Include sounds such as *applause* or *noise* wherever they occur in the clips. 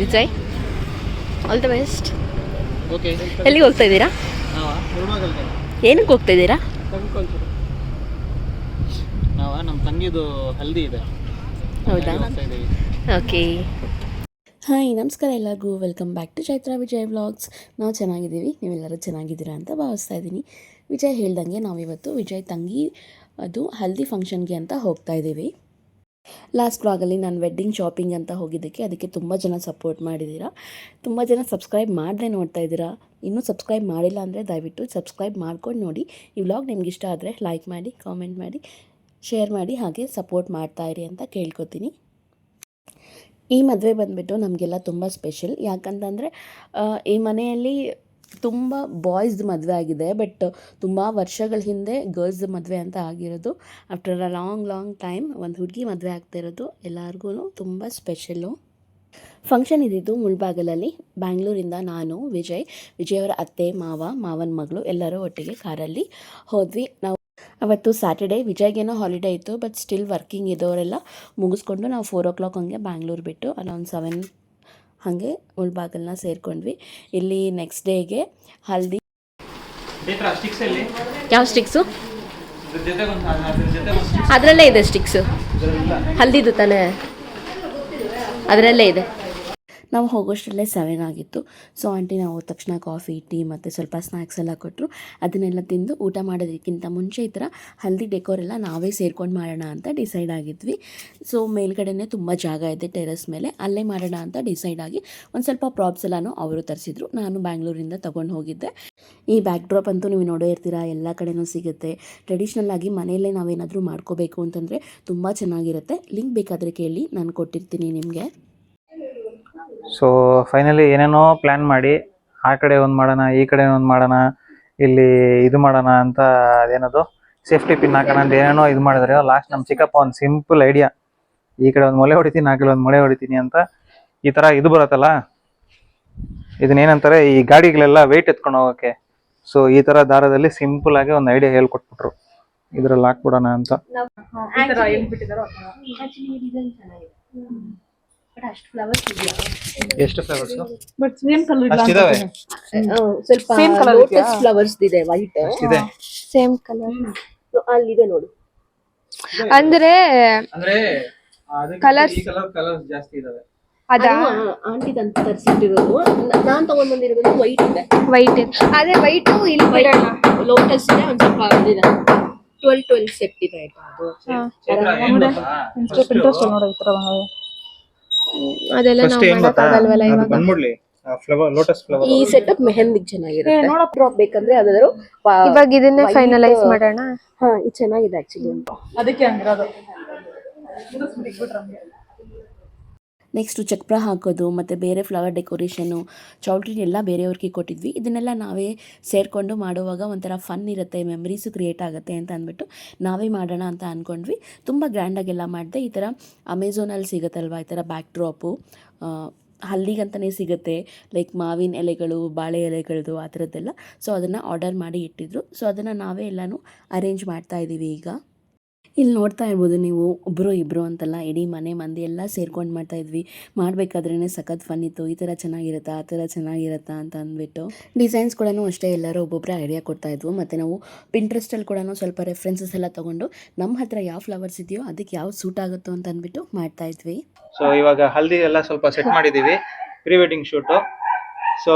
Vijay all the best okay ಎಲ್ಲಿಗೆ ಹೋಗ್ತಾ ಇದ್ದೀರಾ? ಏನಕ್ಕೆ ಹೋಗ್ತಾ ಇದ್ದೀರಾ? ನಾವ ನಮ್ಮ ತಂಗಿದು ಹಲ್ದಿ ಇದೆ. ಹೌದಾ? ಓಕೆ ಹಾಯ್ ನಮಸ್ಕಾರ ಎಲ್ಲರಿಗೂ. Welcome back to Chaitra Vijay vlogs ನಾವು ಚೆನ್ನಾಗಿದ್ದೀವಿ. ನೀವೆಲ್ಲರೂ ಚೆನ್ನಾಗಿದ್ದೀರಾ ಅಂತ ಭಾವಿಸ್ತಾ ಇದ್ದೀನಿ. ವಿಜಯ್ ಹೇಳ್ದಂಗೆ ನಾವಿವತ್ತು ವಿಜಯ್ ತಂಗಿ ಅದು ಹಲ್ದಿ ಫಂಕ್ಷನ್ಗೆ ಅಂತ ಹೋಗ್ತಾ ಇದ್ದೀವಿ. ಲಾಸ್ಟ್ ವ್ಲಾಗಲ್ಲಿ ನಾನು ವೆಡ್ಡಿಂಗ್ ಶಾಪಿಂಗ್ ಅಂತ ಹೋಗಿದ್ದಕ್ಕೆ ಅದಕ್ಕೆ ತುಂಬ ಜನ ಸಪೋರ್ಟ್ ಮಾಡಿದ್ದೀರಾ. ತುಂಬ ಜನ ಸಬ್ಸ್ಕ್ರೈಬ್ ಮಾಡದೆ ನೋಡ್ತಾ ಇದ್ದೀರಾ. ಇನ್ನೂ ಸಬ್ಸ್ಕ್ರೈಬ್ ಮಾಡಿಲ್ಲ ಅಂದರೆ ದಯವಿಟ್ಟು ಸಬ್ಸ್ಕ್ರೈಬ್ ಮಾಡ್ಕೊಂಡು ನೋಡಿ. ಈ ವ್ಲಾಗ್ ನಿಮ್ಗೆ ಇಷ್ಟ ಆದರೆ ಲೈಕ್ ಮಾಡಿ ಕಾಮೆಂಟ್ ಮಾಡಿ ಶೇರ್ ಮಾಡಿ, ಹಾಗೆ ಸಪೋರ್ಟ್ ಮಾಡ್ತಾ ಇರಿ ಅಂತ ಕೇಳ್ಕೊತೀನಿ. ಈ ಮದುವೆ ಬಂದುಬಿಟ್ಟು ನಮಗೆಲ್ಲ ತುಂಬ ಸ್ಪೆಷಲ್ ಯಾಕಂತಂದರೆ ಈ ಮನೆಯಲ್ಲಿ ತುಂಬ ಬಾಯ್ಸ್ದು ಮದುವೆ ಆಗಿದೆ ಬಟ್ ತುಂಬ ವರ್ಷಗಳ ಹಿಂದೆ ಗರ್ಲ್ಸ್ ಮದುವೆ ಅಂತ ಆಗಿರೋದು. After a long long time ಒಂದು ಹುಡುಗಿ ಮದುವೆ ಆಗ್ತಿರೋದು ಎಲ್ಲರಿಗೂ ತುಂಬ ಸ್ಪೆಷಲ್ಲು ಫಂಕ್ಷನ್ ಇದ್ದಿದ್ದು ಮುಳ್ಬಾಗಲಲ್ಲಿ, ಬ್ಯಾಂಗ್ಳೂರಿಂದ ನಾನು, ವಿಜಯ್. ವಿಜಯ್ ಅವರ ಅತ್ತೆ, ಮಾವ, ಮಾವನ ಮಗಳು ಎಲ್ಲರೂ ಒಟ್ಟಿಗೆ ಕಾರಲ್ಲಿ ಹೋದ್ವಿ. ನಾವು ಅವತ್ತು ಸ್ಯಾಟರ್ಡೇ ವಿಜಯ್ಗೇನೋ ಹಾಲಿಡೇ ಇತ್ತು ಬಟ್ ಸ್ಟಿಲ್ ವರ್ಕಿಂಗ್ ಇದ್ದವರೆಲ್ಲ ಮುಗಿಸ್ಕೊಂಡು ನಾವು ಫೋರ್ ಓ ಕ್ಲಾಕ್ ಹಂಗೆ ಬ್ಯಾಂಗ್ಳೂರು ಬಿಟ್ಟು ಅಲ್ಲೊಂದು ಸೆವೆನ್ ಹಾಗೆ ಉಳ್ಬಾಗಲನ್ನ ಸೇರ್ಕೊಂಡ್ವಿ. ಇಲ್ಲಿ ನೆಕ್ಸ್ಟ್ ಡೇಗೆ ಹಲ್ದಿ ಯಾವ ಸ್ಟಿಕ್ಸು ಅದರಲ್ಲೇ ಇದೆ ಸ್ಟಿಕ್ಸು ಹಲ್ದಿದು ತಾನೇ? ಅದರಲ್ಲೇ ಇದೆ. ನಾವು ಹೋಗೋಷ್ಟರಲ್ಲೇ ಸೆವೆನ್ ಆಗಿತ್ತು. ಸೊ ಆಂಟಿ ನಾವು ಹೋದ ತಕ್ಷಣ ಕಾಫಿ ಟೀ ಮತ್ತು ಸ್ವಲ್ಪ ಸ್ನ್ಯಾಕ್ಸ್ ಎಲ್ಲ ಕೊಟ್ಟರು ಅದನ್ನೆಲ್ಲ ತಿಂದು ಊಟ ಮಾಡೋದಕ್ಕಿಂತ ಮುಂಚೆ ಈ ಥರ ಹಲ್ದಿ ಡೆಕೋರ್ ಎಲ್ಲ ನಾವೇ ಸೇರ್ಕೊಂಡು ಮಾಡೋಣ ಅಂತ ಡಿಸೈಡ್ ಆಗಿದ್ವಿ. ಸೊ ಮೇಲ್ಗಡೆನೇ ತುಂಬ ಜಾಗ ಇದೆ ಟೆರೆಸ್ ಮೇಲೆ. ಅಲ್ಲೇ ಮಾಡೋಣ ಅಂತ ಡಿಸೈಡ್ ಆಗಿ ಒಂದು ಸ್ವಲ್ಪ ಪ್ರಾಪ್ಸ್ ಎಲ್ಲನೂ ಅವರು ತರಿಸಿದ್ರು. ನಾನು ಬ್ಯಾಂಗ್ಳೂರಿಂದ ತೊಗೊಂಡು ಹೋಗಿದ್ದೆ. ಈ ಬ್ಯಾಕ್ ಡ್ರಾಪ್ ಅಂತೂ ನೀವು ನೋಡೇ ಇರ್ತೀರಾ, ಎಲ್ಲ ಕಡೆನೂ ಸಿಗುತ್ತೆ. ಟ್ರೆಡಿಷ್ನಲ್ ಆಗಿ ಮನೆಯಲ್ಲೇ ನಾವೇನಾದರೂ ಮಾಡ್ಕೋಬೇಕು ಅಂತಂದರೆ ತುಂಬ ಚೆನ್ನಾಗಿರುತ್ತೆ. ಲಿಂಕ್ ಬೇಕಾದರೆ ಕೇಳಿ, ನಾನು ಕೊಟ್ಟಿರ್ತೀನಿ ನಿಮಗೆ. ಸೊ ಫೈನಲಿ ಏನೇನೋ ಪ್ಲ್ಯಾನ್ ಮಾಡಿ ಆ ಕಡೆ ಒಂದು ಮಾಡೋಣ ಈ ಕಡೆ ಒಂದು ಮಾಡೋಣ ಇಲ್ಲಿ ಇದು ಮಾಡೋಣ ಅಂತ ಅದೇನದು ಸೇಫ್ಟಿ ಪಿನ್ ಹಾಕೋಣ ಅಂತ ಏನೇನೋ ಇದು ಮಾಡಿದ್ರೆ ಲಾಸ್ಟ್ ನಮ್ಮ ಚಿಕ್ಕಪ್ಪ ಒಂದು ಸಿಂಪಲ್ ಐಡಿಯಾ ಈ ಕಡೆ ಒಂದು ಮೊಳೆ ಹೊಡಿತೀನಿ ಆ ಕಡೆ ಒಂದು ಮೊಳೆ ಹೊಡಿತೀನಿ ಅಂತ ಈ ಥರ ಇದು ಬರುತ್ತಲ್ಲ? ಇದನ್ನೇನಂತಾರೆ ಈ ಗಾಡಿಗಳೆಲ್ಲ ವೆಯ್ಟ್ ಎತ್ಕೊಂಡು ಹೋಗೋಕ್ಕೆ ಸೊ ಈ ಥರ ದಾರದಲ್ಲಿ ಸಿಂಪಲ್ ಆಗಿ ಒಂದು ಐಡಿಯಾ ಹೇಳ್ಕೊಟ್ಬಿಟ್ರು. ಇದ್ರಲ್ಲಿ ಹಾಕ್ಬಿಡೋಣ ಅಂತ. ಎಷ್ಟು ಫ್ಲವರ್ಸ್ ಬಟ್ ಸೇಮ್ ಕಲರ್ ಇಲ್ಲ ಅಷ್ಟಿದಾವೆ? ಸ್ವಲ್ಪ Same colour ಲೋಟಸ್ ಫ್ಲವರ್ಸ್ ಇದೆ ವೈಟ್ ಇದೆ ಸೇಮ್ ಕಲರ್ ಅಲ್ಲಿದೆ ನೋಡು. ಅಂದ್ರೆ ಅಂದ್ರೆ Colours- ಈ ಕಲರ್ ಕಲರ್ಸ್ ಜಾಸ್ತಿ ಇದಾವೆ. ಅದಾ? ಆಂಟಿ ತಂತ ತರಿಸಿಟ್ಟಿರೋದು. ನಾನು ತಗೊಂಡ್ ಬಂದಿರೋದು ವೈಟ್ ಇದೆ ವೈಟ್ ಅದೇ ವೈಟ್ ಇಲ್ಲಿ ಬಿಡೋಣ. ಲೋಟಸ್ ಇದೆ ಒಂದ್ ಸ್ವಲ್ಪ ಇದಿದೆ ಟ್ವೆಲ್ ಟ್ವೆಲ್ ಸೆಟ್ ಇದೆ ಆಯ್ತಾ ಅದು ಚೈತ್ರ, ಏನ್ ಗೊತ್ತಾ? ಇಂಟ್ರೆಸ್ಟ್ ಇಂಟ್ರೆಸ್ಟ್ ನೋಡೋ ಈ ತರ ಬಂದಿದೆ. ಅದೆಲ್ಲ ನಾವು? ಮಾಡಕ್ಕಾಗಲ್ವಲ್ಲ ಇವಾಗ. ಬಂದ್ಬಿಡ್ಲಿ. ಫ್ಲವರ್ ಲೋಟಸ್ ಫ್ಲವರ್ ಈ ಸೆಟಪ್ ಮೆಹಂದಿ ಚೆನ್ನಾಗಿರುತ್ತೆ. ನೋಡಕ್ ಡ್ರಾಪ್ ಬೇಕಂದ್ರೆ ಯಾವ್ದಾದ್ರು ಇವಾಗ ಇದನ್ನೇ ಫೈನಲೈಸ್ ಮಾಡೋಣ? ಹಾ ಇದು ಚೆನ್ನಾಗಿದೆ ಆಕ್ಚುಲಿ ಅಂತ ಅದಕ್ಕೆ ಹಂಗಿರೋದು ನೆಕ್ಸ್ಟು ಚಕ್ರ ಹಾಕೋದು, ಮತ್ತು ಬೇರೆ ಫ್ಲವರ್ ಡೆಕೋರೇಷನು ಚೌಲ್ಟ್ರಿ ಎಲ್ಲ ಬೇರೆಯವ್ರಿಗೆ ಕೊಟ್ಟಿದ್ವಿ. ಇದನ್ನೆಲ್ಲ ನಾವೇ ಸೇರಿಕೊಂಡು ಮಾಡುವಾಗ ಒಂಥರ ಫನ್ ಇರುತ್ತೆ ಮೆಮ್ರೀಸು ಕ್ರಿಯೇಟ್ ಆಗುತ್ತೆ ಅಂತ ಅಂದ್ಬಿಟ್ಟು ನಾವೇ ಮಾಡೋಣ ಅಂತ ಅಂದ್ಕೊಂಡ್ವಿ ತುಂಬ ಗ್ರ್ಯಾಂಡಾಗೆಲ್ಲ ಮಾಡಿದೆ. ಈ ಥರ ಅಮೆಝೋನಲ್ಲಿ ಸಿಗುತ್ತಲ್ವ? ಈ ಥರ ಬ್ಯಾಕ್ ಡ್ರಾಪು ಹಲ್ಲಿಗಂತಲೇ ಸಿಗುತ್ತೆ. ಲೈಕ್ ಮಾವಿನ ಎಲೆಗಳು, ಬಾಳೆ ಎಲೆಗಳದು ಆ ಥರದ್ದೆಲ್ಲ. ಸೊ ಅದನ್ನು ಆರ್ಡರ್ ಮಾಡಿ ಇಟ್ಟಿದ್ರು. ಸೊ ಅದನ್ನು ನಾವೇ ಎಲ್ಲನೂ ಅರೇಂಜ್ ಮಾಡ್ತಾ ಇದ್ದೀವಿ ಈಗ. ಇಲ್ಲಿ ನೋಡ್ತಾ ಇರ್ಬೋದು ನೀವು ಒಬ್ಬರು ಇಬ್ಬರು ಅಂತಲ್ಲ, ಇಡೀ ಮನೆ ಮಂದಿ ಎಲ್ಲ ಸೇರ್ಕೊಂಡು ಮಾಡ್ತಾ ಇದ್ವಿ. ಮಾಡಬೇಕಾದ್ರೇ ಸಖತ್ ಫನ್ ಇತ್ತು ಈ ಥರ ಚೆನ್ನಾಗಿರುತ್ತಾ, ಆ ಥರ ಚೆನ್ನಾಗಿರುತ್ತಾ ಅಂತ ಅಂದ್ಬಿಟ್ಟು ಡಿಸೈನ್ಸ್ ಕೂಡ ಅಷ್ಟೇ ಎಲ್ಲರೂ ಒಬ್ಬೊಬ್ಬರೇ ಐಡಿಯಾ ಕೊಡ್ತಾ ಇದ್ವು. ಮತ್ತು ನಾವು ಪಿಂಟ್ರೆಸ್ಟಲ್ಲಿ ಕೂಡ ಸ್ವಲ್ಪ ರೆಫ್ರೆನ್ಸಸ್ ಎಲ್ಲ ತೊಗೊಂಡು ನಮ್ಮ ಹತ್ರ ಯಾವ ಫ್ಲವರ್ಸ್ ಇದೆಯೋ ಅದಕ್ಕೆ ಯಾವ ಸೂಟ್ ಆಗುತ್ತೋ ಅಂತ ಅಂದ್ಬಿಟ್ಟು ಮಾಡ್ತಾ ಇದ್ವಿ. ಸೊ ಇವಾಗ ಹಲ್ದಿ ಎಲ್ಲ ಸ್ವಲ್ಪ ಸೆಟ್ ಮಾಡಿದ್ದೀವಿ. Pre wedding shoot so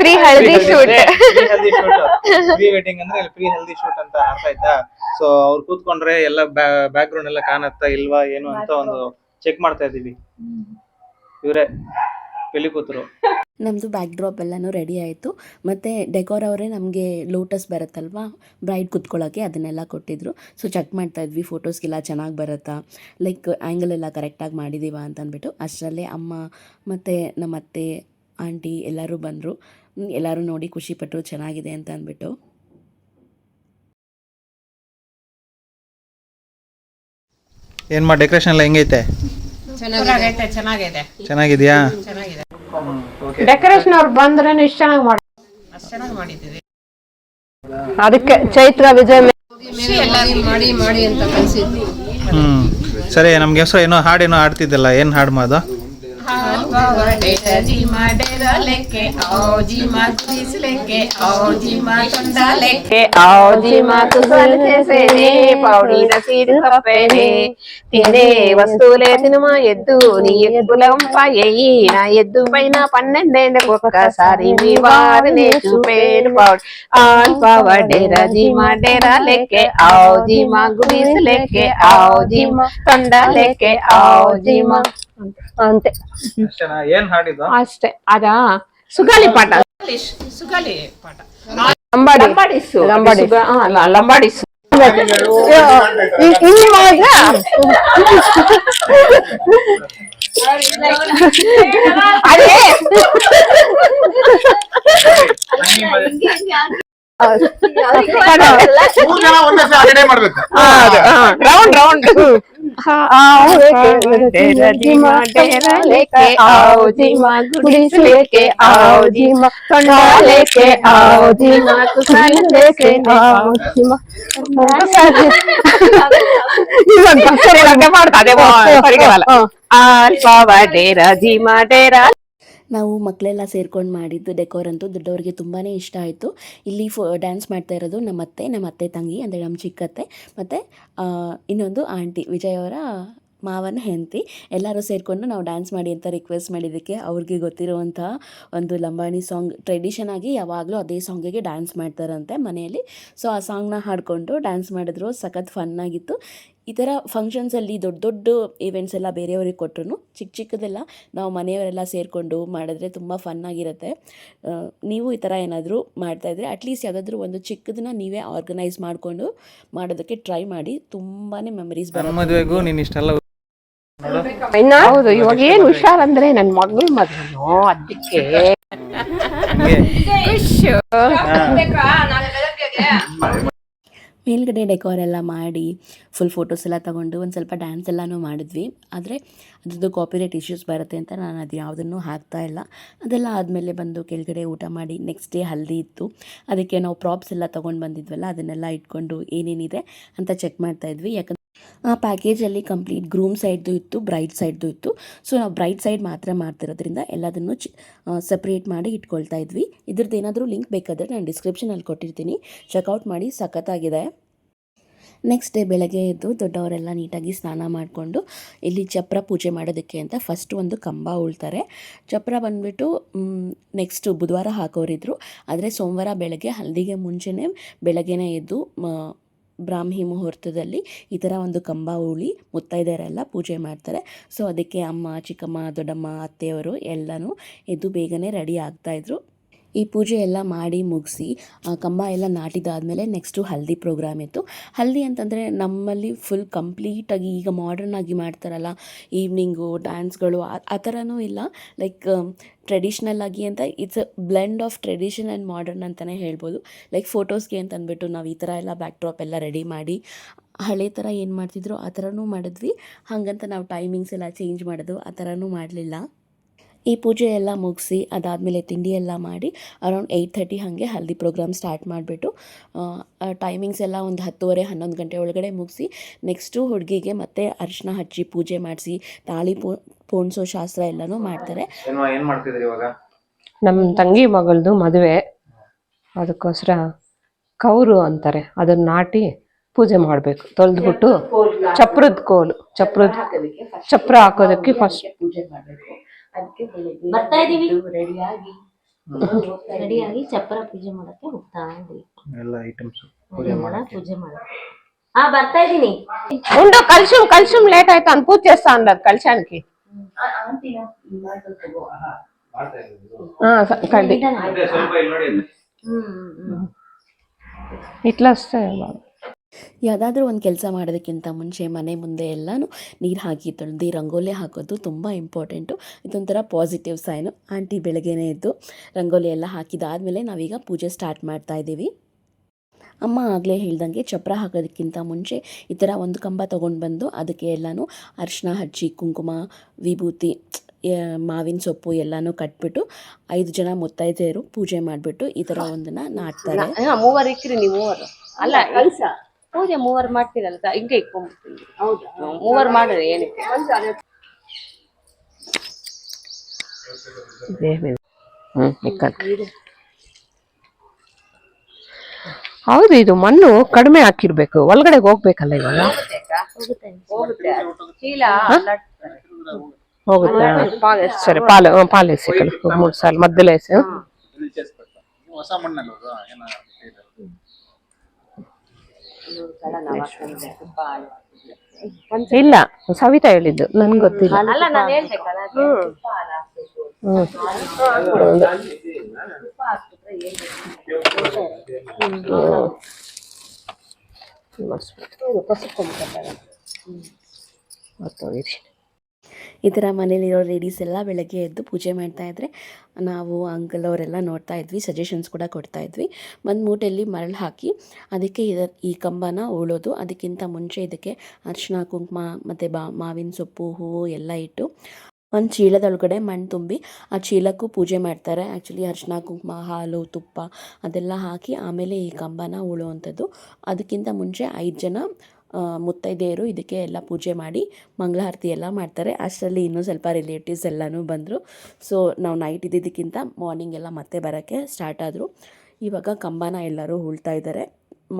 pre ಹಳದಿ shoot pre haldi shoot pre wedding ಅಂದ್ರೆ ಪ್ರೀ ಹೆಲ್ದಿ ಶೂಟ್ ಅಂತ ಅರ್ಥ ಆಯ್ತಾ? ಸೊ ಅವ್ರು ಕೂತ್ಕೊಂಡ್ರೆ ಎಲ್ಲ ಬ್ಯಾಕ್ ಗ್ರೌಂಡ್ ಎಲ್ಲ ಕಾಣತ್ತಾ ಇಲ್ವಾ ಏನು ಅಂತ ಒಂದು ಚೆಕ್ ಮಾಡ್ತಾ ಇದೀವಿ ಇವರೇ ಪೆಲಿ ಕೂತರು. ನಮ್ಮದು ಬ್ಯಾಕ್ ಡ್ರಾಪ್ ಎಲ್ಲನೂ ರೆಡಿ ಆಯಿತು. ಮತ್ತು ಡೆಕೋರ್ ಅವರೇ ನಮಗೆ ಲೋಟಸ್ ಬರುತ್ತಲ್ವಾ ಬ್ರೈಡ್ ಕುತ್ಕೊಳ್ಳೋಕ್ಕೆ ಅದನ್ನೆಲ್ಲ ಕೊಟ್ಟಿದ್ರು. ಸೊ ಚೆಕ್ ಮಾಡ್ತಾ ಇದ್ವಿ ಫೋಟೋಸ್ಗೆಲ್ಲ ಚೆನ್ನಾಗಿ ಬರುತ್ತಾ ಲೈಕ್ ಆ್ಯಂಗಲ್ ಎಲ್ಲ ಕರೆಕ್ಟಾಗಿ ಮಾಡಿದೀವಾ ಅಂತ ಅಂದ್ಬಿಟ್ಟು ಅಷ್ಟರಲ್ಲೇ ಅಮ್ಮ ಮತ್ತು ನಮ್ಮ ಅತ್ತೆ ಆಂಟಿ ಎಲ್ಲರೂ ಬಂದರು. ಎಲ್ಲರೂ ನೋಡಿ ಖುಷಿಪಟ್ಟರು ಚೆನ್ನಾಗಿದೆ ಅಂತ ಅಂದ್ಬಿಟ್ಟು. ಏನ್ ಮಾಡಿ ಡೆಕೋರೇಷನ್ ಎಲ್ಲ ಹೆಂಗೈತೆ? ಚೆನ್ನಾಗೈತೆ ಚೆನ್ನಾಗಿದೆ ಚೆನ್ನಾಗಿದ್ಯಾ? ಚೆನ್ನಾಗಿದೆ. ಡೆಕೋರೇಷನ್ ಅವ್ರು ಬಂದ್ರೆ ಇಷ್ಟ ಚೆನ್ನಾಗಿ ಮಾಡಿ ಅಷ್ಟು ಚೆನ್ನಾಗಿ ಮಾಡಿದ್ದೀವಿ. ಅದಕ್ಕೆ ಚೈತ್ರ ವಿಜಯ ಮಾಡಿ ಮಾಡಿ ಅಂತ ಸರಿ ನಮ್ಗೆ ಹೆಸರು ಏನೋ ಹಾಡೇನೋ ಹಾಡ್ತಿದ್ದಲ್ಲ ಏನ್ ಹಾಡು ಮಾದು आओ बाबा తినే వస్తువులే తినుమా ఎద్దు నీ ఎక్కులం నా ఎద్దు పైన పన్నెండే ఒక్కసారి మీ వారినే చూపేను పౌడి ఆల్ పవర్ డేరా జీమా డేరా లెక్కే ఆవు జీమా గుడిస్ లెక్కే ఆవు జీమా తొండ లెక్కే ఆవు జీమా ಹಾಡಿದ್ದು? ಅಷ್ಟೇ. ಅದಾ? ಸುಗಾಲಿ ಪಾಠ. ಸುಗಲಿ ಪಾಠ. ಲಂಬಾಡಿ. ಲಂಬಾಡಿ ಲಂಬಾಡಿಸು. ಮಾತ್ರ ಅದೇ. ಮೂರ್ ಜನ ಒಂದೇ ಸಲ ಅಟೆಂಡ್ ಮಾಡ್ಬೇಕು ರೌಂಡ್ ರೌಂಡ್ लेके आओ जी माँ गुड़ीस लेके आओ जी माँ कंडा लेके आओ जी माँ कुसाल लेके आओ जी माँ ಇವಾಗ ಬಸ್ಸಲ್ಲಿ ಲಗ್ಗೆ ಮಾಡ್ತಾ ಇದೆ ಹೊರಗೆ ಆಲ್ಫಾ ಡೇರಾ ಜೀಮಾ ಡೇರಾ ನಾವು ಮಕ್ಕಳೆಲ್ಲ ಸೇರ್ಕೊಂಡು ಮಾಡಿದ್ದು ಡೆಕೋರ್ ಅಂತೂ ದೊಡ್ಡವರಿಗೆ ತುಂಬಾ ಇಷ್ಟ ಆಯಿತು. ಇಲ್ಲಿ ಫೋ ಡ್ಯಾನ್ಸ್ ಮಾಡ್ತಾ ಇರೋದು ನಮ್ಮ ಅತ್ತೆ ನಮ್ಮ ಅತ್ತೆ ತಂಗಿ, ಅಂದರೆ ನಮ್ಮ ಚಿಕ್ಕತ್ತೆ. ಮತ್ತು ಇನ್ನೊಂದು ಆಂಟಿ, ವಿಜಯ್ ಅವರ ಮಾವನ ಹೆಂಡತಿ. ಎಲ್ಲರೂ ಸೇರಿಕೊಂಡು ನಾವು ಡ್ಯಾನ್ಸ್ ಮಾಡಿ ಅಂತ ರಿಕ್ವೆಸ್ಟ್ ಮಾಡಿದ್ದಕ್ಕೆ ಅವ್ರಿಗೆ ಗೊತ್ತಿರುವಂಥ ಒಂದು ಲಂಬಾಣಿ ಸಾಂಗ್ ಟ್ರೆಡಿಷನ್ ಆಗಿ ಯಾವಾಗಲೂ ಅದೇ ಸಾಂಗಿಗೆ ಡ್ಯಾನ್ಸ್ ಮಾಡ್ತಾರಂತೆ ಮನೆಯಲ್ಲಿ. ಸೊ ಆ ಸಾಂಗ್ನ ಹಾಡಿಕೊಂಡು ಡ್ಯಾನ್ಸ್ ಮಾಡಿದ್ರು, ಸಖತ್ ಫನ್ ಆಗಿತ್ತು. ಈ ಥರ ಫಂಕ್ಷನ್ಸಲ್ಲಿ ದೊಡ್ಡ ದೊಡ್ಡ ಈವೆಂಟ್ಸ್ ಎಲ್ಲ ಬೇರೆಯವ್ರಿಗೆ ಕೊಟ್ಟರು ಚಿಕ್ಕ ಚಿಕ್ಕದೆಲ್ಲ ನಾವು ಮನೆಯವರೆಲ್ಲ ಸೇರಿಕೊಂಡು ಮಾಡಿದ್ರೆ ತುಂಬ ಫನ್ ಆಗಿರುತ್ತೆ. ನೀವು ಈ ಥರ ಏನಾದರೂ ಮಾಡ್ತಾಯಿದ್ರೆ ಅಟ್ಲೀಸ್ಟ್ ಯಾವುದಾದ್ರೂ ಒಂದು ಚಿಕ್ಕದನ್ನ ನೀವೇ ಆರ್ಗನೈಸ್ ಮಾಡಿಕೊಂಡು ಮಾಡೋದಕ್ಕೆ ಟ್ರೈ ಮಾಡಿ ತುಂಬಾ ಮೆಮರೀಸ್ ಮದುವೆಗೂ ನೀನು ಇಷ್ಟೆಲ್ಲ ಹೌದು ಇವಾಗ ಏನು ಹುಷಾರಂದ್ರೆ ನನ್ನ ಮಗಳ ಮದ್ವೆನು ಅದಕ್ಕೆ. ಮೇಲ್ಗಡೆ ಡೆಕೋರ್ ಎಲ್ಲ ಮಾಡಿ ಫುಲ್ ಫೋಟೋಸ್ ಎಲ್ಲ ತೊಗೊಂಡು ಒಂದು ಸ್ವಲ್ಪ ಡ್ಯಾನ್ಸ್ ಎಲ್ಲನೂ ಮಾಡಿದ್ವಿ. ಆದರೆ ಅದ್ರದ್ದು ಕಾಪಿರೈಟ್ ಇಶ್ಯೂಸ್ ಬರುತ್ತೆ ಅಂತ ನಾನು ಅದು ಯಾವುದನ್ನು ಹಾಕ್ತಾ ಇಲ್ಲ. ಅದೆಲ್ಲ ಆದಮೇಲೆ ಬಂದು ಕೆಳಗಡೆ ಊಟ ಮಾಡಿ ನೆಕ್ಸ್ಟ್ ಡೇ ಹಲ್ದಿ ಇತ್ತು. ಅದಕ್ಕೆ ನಾವು ಪ್ರಾಪ್ಸ್ ಎಲ್ಲ ತೊಗೊಂಡು ಬಂದಿದ್ವಲ್ಲ, ಅದನ್ನೆಲ್ಲ ಇಟ್ಕೊಂಡು ಏನೇನಿದೆ ಅಂತ ಚೆಕ್ ಮಾಡ್ತಾಯಿದ್ವಿ ಯಾಕಂದ್ರೆ ಆ ಪ್ಯಾಕೇಜಲ್ಲಿ ಕಂಪ್ಲೀಟ್ ಗ್ರೂಮ್ ಸೈಡ್ದು ಇತ್ತು ಬ್ರೈಟ್ ಸೈಡ್ದು ಇತ್ತು. ಸೊ ನಾವು ಬ್ರೈಟ್ ಸೈಡ್ ಮಾತ್ರ ಮಾಡ್ತಿರೋದ್ರಿಂದ ಎಲ್ಲದನ್ನು ಚಿ ಸಪ್ರೇಟ್ ಮಾಡಿ ಇಟ್ಕೊಳ್ತಾ ಇದ್ವಿ. ಇದ್ರದ್ದು ಏನಾದರೂ ಲಿಂಕ್ ಬೇಕಾದರೆ ನಾನು ಡಿಸ್ಕ್ರಿಪ್ಷನಲ್ಲಿ ಕೊಟ್ಟಿರ್ತೀನಿ. ಚೆಕ್ಔಟ್ ಮಾಡಿ, ಸಖತ್ತಾಗಿದೆ. ನೆಕ್ಸ್ಟ್ ಡೇ ಬೆಳಗ್ಗೆ ಎದ್ದು ದೊಡ್ಡವರೆಲ್ಲ ನೀಟಾಗಿ ಸ್ನಾನ ಮಾಡಿಕೊಂಡು ಇಲ್ಲಿ ಚಪ್ರ ಪೂಜೆ ಮಾಡೋದಕ್ಕೆ ಅಂತ ಫಸ್ಟ್ ಒಂದು ಕಂಬ ಉಳ್ತಾರೆ. ಚಪ್ರ ಬಂದುಬಿಟ್ಟು ನೆಕ್ಸ್ಟ್ ಬುಧವಾರ ಹಾಕೋರಿದ್ರು. ಆದರೆ ಸೋಮವಾರ ಬೆಳಗ್ಗೆ ಹಲ್ದಿಗೆ ಮುಂಚೆನೇ ಬೆಳಗ್ಗೆನೇ ಎದ್ದು ಬ್ರಾಹ್ಮಿ ಮುಹೂರ್ತದಲ್ಲಿ ಈ ಥರ ಒಂದು ಕಂಬ ಉಳಿ ಮುತ್ತೈದೆಯರೆಲ್ಲ ಪೂಜೆ ಮಾಡ್ತಾರೆ. ಸೊ ಅದಕ್ಕೆ ಅಮ್ಮ, ಚಿಕ್ಕಮ್ಮ, ದೊಡ್ಡಮ್ಮ, ಅತ್ತೆಯವರು ಎಲ್ಲನೂ ಎದ್ದು ಬೇಗನೆ ರೆಡಿ ಆಗ್ತಾಯಿದ್ರು ಈ ಪೂಜೆ ಎಲ್ಲ ಮಾಡಿ ಮುಗಿಸಿ ಕಂಬ ಎಲ್ಲ ನಾಟಿದಾದಮೇಲೆ ನೆಕ್ಸ್ಟು ಹಲ್ದಿ ಪ್ರೋಗ್ರಾಮ್ ಇತ್ತು. ಹಲ್ದಿ ಅಂತಂದರೆ ನಮ್ಮಲ್ಲಿ ಫುಲ್ ಕಂಪ್ಲೀಟಾಗಿ ಈಗ ಮಾಡರ್ನ್ ಆಗಿ ಮಾಡ್ತಾರಲ್ಲ ಈವ್ನಿಂಗು ಡ್ಯಾನ್ಸ್ಗಳು ಆ- ಥರನೂ ಇಲ್ಲ. ಲೈಕ್ ಟ್ರೆಡಿಷ್ನಲ್ ಆಗಿ ಅಂತ it's a blend of tradition and modern ಅಂತಲೇ ಹೇಳ್ಬೋದು. ಲೈಕ್ ಫೋಟೋಸ್ಗೆ ಅಂತ ಅಂದ್ಬಿಟ್ಟು ನಾವು ಈ ಥರ ಎಲ್ಲ ಬ್ಯಾಕ್ ಡ್ರಾಪ್ ಎಲ್ಲ ರೆಡಿ ಮಾಡಿ, ಹಳೆ ಥರ ಏನು ಮಾಡ್ತಿದ್ರು ಆ ಥರನೂ ಮಾಡಿದ್ವಿ. ಹಾಗಂತ ನಾವು ಟೈಮಿಂಗ್ಸ್ ಎಲ್ಲ ಚೇಂಜ್ ಮಾಡೋದು ಆ ಥರನೂ ಮಾಡಲಿಲ್ಲ. ಈ ಪೂಜೆ ಎಲ್ಲ ಮುಗಿಸಿ ಅದಾದಮೇಲೆ ತಿಂಡಿ ಎಲ್ಲ ಮಾಡಿ ಅರೌಂಡ್ ಏಯ್ಟ್ ಥರ್ಟಿ ಹಾಗೆ ಹಲ್ದಿ ಪ್ರೋಗ್ರಾಮ್ ಸ್ಟಾರ್ಟ್ ಮಾಡಿಬಿಟ್ಟು ಟೈಮಿಂಗ್ಸ್ ಎಲ್ಲ ಒಂದು ಹತ್ತುವರೆ ಹನ್ನೊಂದು ಗಂಟೆ ಒಳಗಡೆ ಮುಗಿಸಿ ನೆಕ್ಸ್ಟು ಹುಡುಗಿಗೆ ಮತ್ತೆ ಅರಿಶಿನ ಹಚ್ಚಿ ಪೂಜೆ ಮಾಡಿಸಿ ತಾಳಿ ಪೋ ಪೋಣಿಸೋ ಶಾಸ್ತ್ರ ಎಲ್ಲನೂ ಮಾಡ್ತಾರೆ. ನಮ್ಮ ಏನ್ ಮಾಡ್ತಿದ್ರಿ ಇವಾಗ? ನಮ್ ತಂಗಿ ಮಗಳದು ಮದುವೆ. ಅದಕ್ಕೋಸ್ಕರ ಕೌರು ಅಂತಾರೆ. ಅದನ್ನ ನಾಟಿ ಪೂಜೆ ಮಾಡಬೇಕು. ತೊಳೆದ್ಬಿಟ್ಟು ಚಪ್ರದ ಕೋಲು. ಚಪ್ರದ ಚಪ್ರ ಹಾಕೋದಕ್ಕೆ ಫಸ್ಟ್ ಪೂಜೆ ಮಾಡಬೇಕು. ಅದಕ್ಕೆ ಬರ್ತಾ ಇದೀವಿ. ರೆಡಿಯಾಗಿ ರೆಡಿಯಾಗಿ ಚಪ್ಪರ ಪೂಜೆ ಮಾಡಕ್ಕೆ ಹೋಗ್ತಾ ಇದ್ವಿ ಎಲ್ಲ ಐಟಮ್ಸ್ ಪೂಜೆ ಮಾಡಕ್ಕೆ ಪೂಜೆ ಮಾಡಕ್ಕೆ ఆ ಬರ್ತಾ ಇದೀನಿ ఉండు కలిసి కలిసి లేట్ అవుతాను పూజ చేస్తా అన్నారు కలిశానికి ఆ, స- కండి ಅದೇ ಸ್ವಲ್ಪ ಇಲ್ಲಿ ನೋಡಿ ಇಲ್ಲಿ. ఇట్లా వస్తే బాగా. ಯಾವುದಾದ್ರೂ ಒಂದು ಕೆಲಸ ಮಾಡೋದಕ್ಕಿಂತ ಮುಂಚೆ ಮನೆ ಮುಂದೆ ಎಲ್ಲಾನು ನೀರು ಹಾಕಿ ತೊಳೆದು ರಂಗೋಲಿ ಹಾಕೋದು ತುಂಬ ಇಂಪಾರ್ಟೆಂಟು ಇದೊಂಥರ ಪಾಸಿಟಿವ್ ಸೈನು ಆಂಟಿ ಬೆಳಗ್ಗೆನೇ ಎದ್ದು ರಂಗೋಲಿ ಎಲ್ಲ ಹಾಕಿದಾದಮೇಲೆ ನಾವೀಗ ಪೂಜೆ ಸ್ಟಾರ್ಟ್ ಮಾಡ್ತಾ ಇದ್ದೀವಿ. ಅಮ್ಮ ಆಗಲೇ ಹೇಳ್ದಂಗೆ ಚಪ್ರ ಹಾಕೋದಕ್ಕಿಂತ ಮುಂಚೆ ಈ ಥರ ಒಂದು ಕಂಬ ತೊಗೊಂಡು ಬಂದು ಅದಕ್ಕೆ ಎಲ್ಲನೂ ಅರಿಶಿನ ಹಚ್ಚಿ ಕುಂಕುಮ ವಿಭೂತಿ ಮಾವಿನ ಸೊಪ್ಪು ಎಲ್ಲಾನು ಕಟ್ಬಿಟ್ಟು ಐದು ಜನ ಮುತ್ತೈದೆಯರು ಪೂಜೆ ಮಾಡಿಬಿಟ್ಟು ಈ ಥರ ಒಂದನ್ನು ನಾಟ್ತಾರೆ. ಮೂವರು ಇಕ್ರಿ ನೀವು. ಅಲ್ಲ ಕೆಲ್ಸ ಪೂಜೆ ಮೂವರು ಮಾಡ್ತೀರಲ್ಲ ಹಿಂಗೆ ಇಟ್ಕೊಂಡ್ಬಿಡ್ತೀನಿ. ಹೌದಾ? ಮೂವರು ಮಾಡ್ರಿ ಏನಕ್ಕೆ ಹೌದು ಇದು ಮಣ್ಣು ಕಡಿಮೆ ಹಾಕಿರ್ಬೇಕು. ಒಳಗಡೆ ಹೋಗ್ಬೇಕಲ್ಲ ಇವಾಗ? ಹೋಗುತ್ತಾ ಸರಿ ಪಾಲು ಪಾಲು ಎಸಿ ಕಡೆ ಮೂರು ಸಾಲ ಮಧ್ಯಲೆ ಎಸಿ ಹ್ಮ್. ಹೊಸ ಮಣ್ಣಲ್ಲ ಇಲ್ಲ ಸವಿತಾ ಹೇಳಿದ್ದು ನನ್ಗೆ ಗೊತ್ತಿಲ್ಲ ಅಲ್ಲ ನಾನು ಹೇಳ್ದೆ ಹ್ಮ್. ಈ ಥರ ಮನೇಲಿರೋ ಲೇಡೀಸ್ ಎಲ್ಲ ಬೆಳಗ್ಗೆ ಎದ್ದು ಪೂಜೆ ಮಾಡ್ತಾ ಇದ್ರೆ ನಾವು ಅಂಕಲ್ ಅವರೆಲ್ಲ ನೋಡ್ತಾ ಇದ್ವಿ ಸಜೆಷನ್ಸ್ ಕೂಡ ಕೊಡ್ತಾ ಇದ್ವಿ. ಒಂದು ಮೂಟೆಯಲ್ಲಿ ಮರಳು ಹಾಕಿ ಅದಕ್ಕೆ ಇದರ ಈ ಕಂಬನ ಉಳೋದು. ಅದಕ್ಕಿಂತ ಮುಂಚೆ ಇದಕ್ಕೆ ಅರಿಶಿನ ಕುಂಕುಮ ಮತ್ತು ಬಾ, ಮಾವಿನ ಸೊಪ್ಪು, ಹೂವು ಎಲ್ಲ ಇಟ್ಟು ಒಂದು ಚೀಲದೊಳಗಡೆ ಮಣ್ಣು ತುಂಬಿ ಆ ಚೀಲಕ್ಕೂ ಪೂಜೆ ಮಾಡ್ತಾರೆ. ಆ್ಯಕ್ಚುಲಿ ಅರ್ಶಿನ ಕುಂಕುಮ, ಹಾಲು, ತುಪ್ಪ ಅದೆಲ್ಲ ಹಾಕಿ ಆಮೇಲೆ ಈ ಕಂಬನ ಉಳುವಂಥದ್ದು. ಅದಕ್ಕಿಂತ ಮುಂಚೆ ಐದು ಜನ ಮುತ್ತೈದೆಯರು ಇದಕ್ಕೆ ಎಲ್ಲ ಪೂಜೆ ಮಾಡಿ ಮಂಗಳಾರತಿ ಎಲ್ಲ ಮಾಡ್ತಾರೆ. ಅಷ್ಟರಲ್ಲಿ ಇನ್ನೂ ಸ್ವಲ್ಪ ರಿಲೇಟಿವ್ಸ್ ಎಲ್ಲನೂ ಬಂದರು. ಸೊ ನಾವು ನೈಟ್ ಇದ್ದಿದ್ದಕ್ಕಿಂತ ಮಾರ್ನಿಂಗ್ ಎಲ್ಲ ಮತ್ತೆ ಬರೋಕ್ಕೆ ಸ್ಟಾರ್ಟ್ ಆದರು. ಇವಾಗ ಕಂಬನ ಎಲ್ಲರೂ ಉಳ್ತಾ ಇದ್ದಾರೆ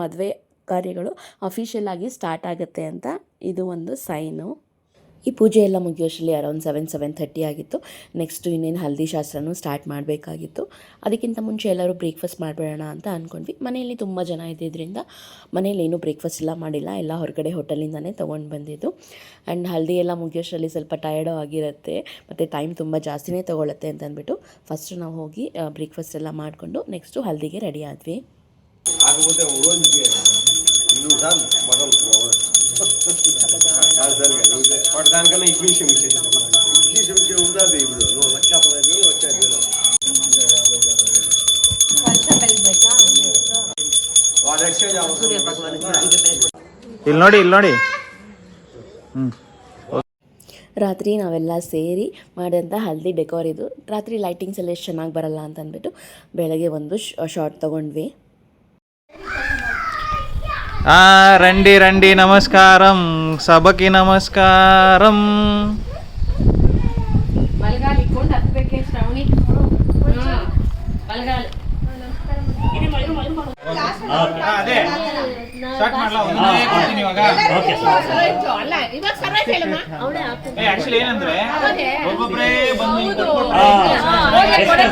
ಮದುವೆ ಕಾರ್ಯಗಳು ಅಫಿಷಿಯಲ್ ಆಗಿ ಸ್ಟಾರ್ಟ್ ಆಗುತ್ತೆ ಅಂತ ಇದು ಒಂದು ಸೈನು ಈ ಪೂಜೆ ಎಲ್ಲ ಮುಗಿಯೋಷ್ಟರಲ್ಲಿ ಅರೌಂಡ್ ಸೆವೆನ್ ಸೆವೆನ್ ಥರ್ಟಿ ಆಗಿತ್ತು. ನೆಕ್ಸ್ಟು ಇನ್ನೇನು ಹಲ್ದಿ ಶಾಸ್ತ್ರನೂ ಸ್ಟಾರ್ಟ್ ಮಾಡಬೇಕಾಗಿತ್ತು. ಅದಕ್ಕಿಂತ ಮುಂಚೆ ಎಲ್ಲರೂ ಬ್ರೇಕ್ಫಾಸ್ಟ್ ಮಾಡಿಬಿಡೋಣ ಅಂತ ಅಂದ್ಕೊಂಡ್ವಿ ಮನೆಯಲ್ಲಿ ತುಂಬ ಜನ ಇದ್ದಿದ್ದರಿಂದ ಮನೇಲಿ ಏನೂ ಬ್ರೇಕ್ಫಾಸ್ಟ್ ಎಲ್ಲ ಮಾಡಿಲ್ಲ. ಎಲ್ಲ ಹೊರಗಡೆ ಹೋಟೆಲಿಂದನೇ ತೊಗೊಂಡು ಬಂದಿದ್ದು. ಆ್ಯಂಡ್ ಹಲ್ದಿ ಎಲ್ಲ ಮುಗಿಯೋಷ್ಟರಲ್ಲಿ ಸ್ವಲ್ಪ ಟಯರ್ಡೋ ಆಗಿರುತ್ತೆ. ಮತ್ತು ಟೈಮ್ ತುಂಬ ಜಾಸ್ತಿನೇ ತೊಗೊಳುತ್ತೆ ಅಂತ ಅಂದ್ಬಿಟ್ಟು ಫಸ್ಟ್ ನಾವು ಹೋಗಿ ಬ್ರೇಕ್ಫಾಸ್ಟ್ ಎಲ್ಲ ಮಾಡಿಕೊಂಡು ನೆಕ್ಸ್ಟು ಹಲ್ದಿಗೆ ರೆಡಿ ಆದ್ವಿ. *laughs* ಇಲ್ಲಿ ನೋಡಿ ಇಲ್ಲಿ ನೋಡಿ. ಹ್ಞೂ ರಾತ್ರಿ ನಾವೆಲ್ಲ ಸೇರಿ ಮಾಡಿದಂಥ ಹಲ್ದಿ ಡೆಕೋರ್ ಇದು. ರಾತ್ರಿ ಲೈಟಿಂಗ್ಸ್ ಎಲ್ಲ ಎಷ್ಟು ಚೆನ್ನಾಗಿ ಬರಲ್ಲ ಅಂತ ಅಂದ್ಬಿಟ್ಟು ಬೆಳಗ್ಗೆ ಒಂದು ಶಾರ್ಟ್ ತೊಗೊಂಡ್ವಿ. రండి రండి నమస్కారం. సభకి నమస్కారం. అదే. ಸ್ಟಾರ್ಟ್ ಮಾಡ್ಲಾ? ಒಂದೊಂದೇ ಕೊಡ್ತೀನಿ ಇವಾಗ. ಅಲ್ಲ ಇವಾಗ ಸರ್ವೈಸ್ ಹೇಳಮ್ಮ ಏ ಆಕ್ಚುಲಿ ಏನಂದ್ರೆ ಒಬ್ಬೊಬ್ರೇ ಬಂದು ಹಿಂಗ್ ಕೊಟ್ಬಿಟ್ರೆ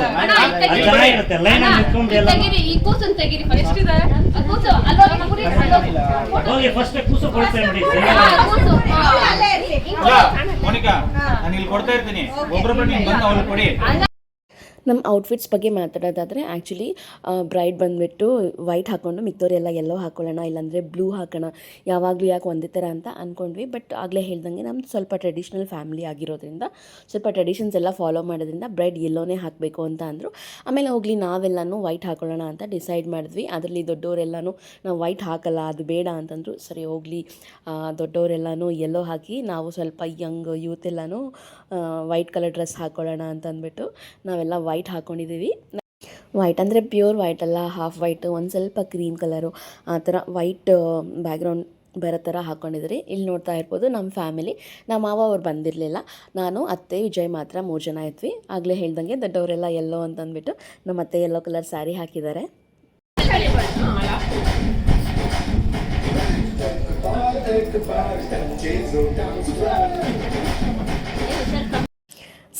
ಚೆನ್ನಾಗಿರುತ್ತೆ. ಲೈನ್ ನಿಂತ್ಕೊಂಡು ಎಲ್ಲ ತೆಗಿರಿ. ಈ ಕೂಸನ್ ತೆಗಿರಿ ಎಷ್ಟಿದೆ? ಕೂಸು ಅಲ್ಲೋಗಿ ಕುರಿ ಹೋಗಿ ಫಸ್ಟ್ ಕೂಸು ಕೊಡ್ತೇನೆ ನೋಡಿ. ಕೂಸು. ಇಲ್ಲ, ಮೋನಿಕಾ ನಾನು ಇಲ್ಲಿ ಕೊಡ್ತಾ ಇರ್ತೀನಿ. ಒಬ್ರು ನೀನ್ ಬಂದು ಅವ್ರಿಗೆ ಕೊಡಿ. ನಮ್ಮ ಔಟ್ಫಿಟ್ಸ್ ಬಗ್ಗೆ ಮಾತಾಡೋದಾದರೆ ಆ್ಯಕ್ಚುಲಿ ಬ್ರೈಡ್ ಬಂದುಬಿಟ್ಟು ವೈಟ್ ಹಾಕ್ಕೊಂಡು ಎಲ್ಲ ಎಲ್ಲೋ ಹಾಕ್ಕೊಳ್ಳೋಣ ಇಲ್ಲಾಂದರೆ ಬ್ಲೂ ಹಾಕೋಣ, ಯಾವಾಗಲೂ ಯಾಕೆ ಒಂದೇ ಥರ ಅಂತ ಅಂದ್ಕೊಂಡ್ವಿ ಬಟ್ ಆಗಲೇ ಹೇಳ್ದಂಗೆ ನಮ್ಮ ಸ್ವಲ್ಪ ಟ್ರೆಡಿಷ್ನಲ್ ಫ್ಯಾಮಿಲಿ ಆಗಿರೋದ್ರಿಂದ, ಸ್ವಲ್ಪ ಟ್ರೆಡಿಷನ್ಸ್ ಎಲ್ಲ ಫಾಲೋ ಮಾಡೋದ್ರಿಂದ ಬ್ರೈಡ್ ಎಲ್ಲೋನೇ ಹಾಕಬೇಕು ಅಂತ ಅಂದರು. ಆಮೇಲೆ ಹೋಗಲಿ, ನಾವೆಲ್ಲನೂ ವೈಟ್ ಹಾಕೊಳ್ಳೋಣ ಅಂತ ಡಿಸೈಡ್ ಮಾಡಿದ್ವಿ. ಅದರಲ್ಲಿ ದೊಡ್ಡವರೆಲ್ಲನೂ ನಾವು ವೈಟ್ ಹಾಕಲ್ಲ, ಅದು ಬೇಡ ಅಂತಂದರು. ಸರಿ, ಹೋಗಲಿ ದೊಡ್ಡವರೆಲ್ಲನೂ ಎಲ್ಲೋ ಹಾಕಿ, ನಾವು ಸ್ವಲ್ಪ ಯಂಗ್ ಯೂತ್ ಎಲ್ಲನೂ ವೈಟ್ ಕಲರ್ ಡ್ರೆಸ್ ಹಾಕೊಳ್ಳೋಣ ಅಂತ ಅಂದ್ಬಿಟ್ಟು ನಾವೆಲ್ಲ ವೈಟ್ ಹಾಕ್ಕೊಂಡಿದ್ದೀವಿ ವೈಟ್ ಅಂದರೆ ಪ್ಯೂರ್ ವೈಟ್ ಅಲ್ಲ ಹಾಫ್ ವೈಟ್ ಒಂದು ಸ್ವಲ್ಪ ಕ್ರೀಮ್ ಕಲರು ಆ ಥರ ವೈಟ್ ಬ್ಯಾಕ್ಗ್ರೌಂಡ್ ಬರೋ ಥರ ಹಾಕ್ಕೊಂಡಿದ್ರಿ ಇಲ್ಲಿ ನೋಡ್ತಾ ಇರ್ಬೋದು ನಮ್ಮ ಫ್ಯಾಮಿಲಿ ನಮ್ಮ ಮಾವ ಅವ್ರು ಬಂದಿರಲಿಲ್ಲ ನಾನು ಅತ್ತೆ ವಿಜಯ್ ಮಾತ್ರ ಮೂರು ಜನ ಇದ್ವಿ ಆಗಲೇ ಹೇಳ್ದಂಗೆ ದೊಡ್ಡವರೆಲ್ಲ ಎಲ್ಲೋ ಅಂತ ಅಂದ್ಬಿಟ್ಟು ನಮ್ಮ ಅತ್ತೆ ಎಲ್ಲೋ ಕಲರ್ ಸ್ಯಾರಿ ಹಾಕಿದ್ದಾರೆ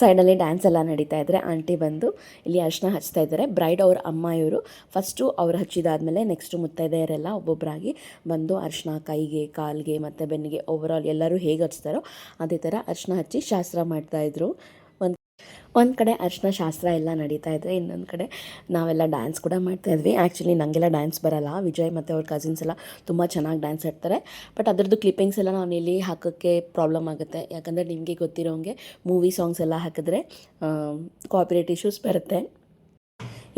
ಸೈಡಲ್ಲಿ ಡ್ಯಾನ್ಸ್ ಎಲ್ಲ ನಡೀತಾ ಇದ್ದರೆ ಆಂಟಿ ಬಂದು ಇಲ್ಲಿ ಅರ್ಶನ ಹಚ್ತಾ ಇದ್ದಾರೆ. ಬ್ರೈಡ್ ಅವ್ರ ಅಮ್ಮ ಇವರು. ಫಸ್ಟು ಅವ್ರು ಹಚ್ಚಿದಾದಮೇಲೆ ನೆಕ್ಸ್ಟು ಮುತ್ತೈದೆಯರೆಲ್ಲ ಒಬ್ಬೊಬ್ಬರಾಗಿ ಬಂದು ಅರ್ಶನ ಕೈಗೆ, ಕಾಲಿಗೆ ಮತ್ತು ಬೆನ್ನಿಗೆ ಓವರಾಲ್ ಎಲ್ಲರೂ ಹೇಗೆ ಹಚ್ತಾರೋ ಅದೇ ಥರ ಅರ್ಶನ ಹಚ್ಚಿ ಶಾಸ್ತ್ರ ಮಾಡ್ತಾಯಿದ್ರು ಒಂದು ಕಡೆ ಅರ್ಶಿನ ಶಾಸ್ತ್ರ ಎಲ್ಲ ನಡೀತಾ ಇದೆ, ಇನ್ನೊಂದು ಕಡೆ ನಾವೆಲ್ಲ ಡ್ಯಾನ್ಸ್ ಕೂಡ ಮಾಡ್ತಾಯಿದ್ವಿ ಆ್ಯಕ್ಚುಲಿ ನನಗೆಲ್ಲ ಡ್ಯಾನ್ಸ್ ಬರಲ್ಲ. ವಿಜಯ್ ಮತ್ತು ಅವ್ರ ಕಸಿನ್ಸ್ ಎಲ್ಲ ತುಂಬ ಚೆನ್ನಾಗಿ ಡ್ಯಾನ್ಸ್ ಆಡ್ತಾರೆ. ಬಟ್ ಅದರದ್ದು ಕ್ಲಿಪ್ಪಿಂಗ್ಸ್ ಎಲ್ಲ ನಾನು ಇಲ್ಲಿ ಹಾಕೋಕ್ಕೆ ಪ್ರಾಬ್ಲಮ್ ಆಗುತ್ತೆ. ಯಾಕಂದರೆ ನಿಮಗೆ ಗೊತ್ತಿರೋಂಗೆ ಮೂವಿ ಸಾಂಗ್ಸ್ ಎಲ್ಲ ಹಾಕಿದ್ರೆ ಕಾಪಿರೇಟ್ ಇಶ್ಯೂಸ್ ಬರುತ್ತೆ.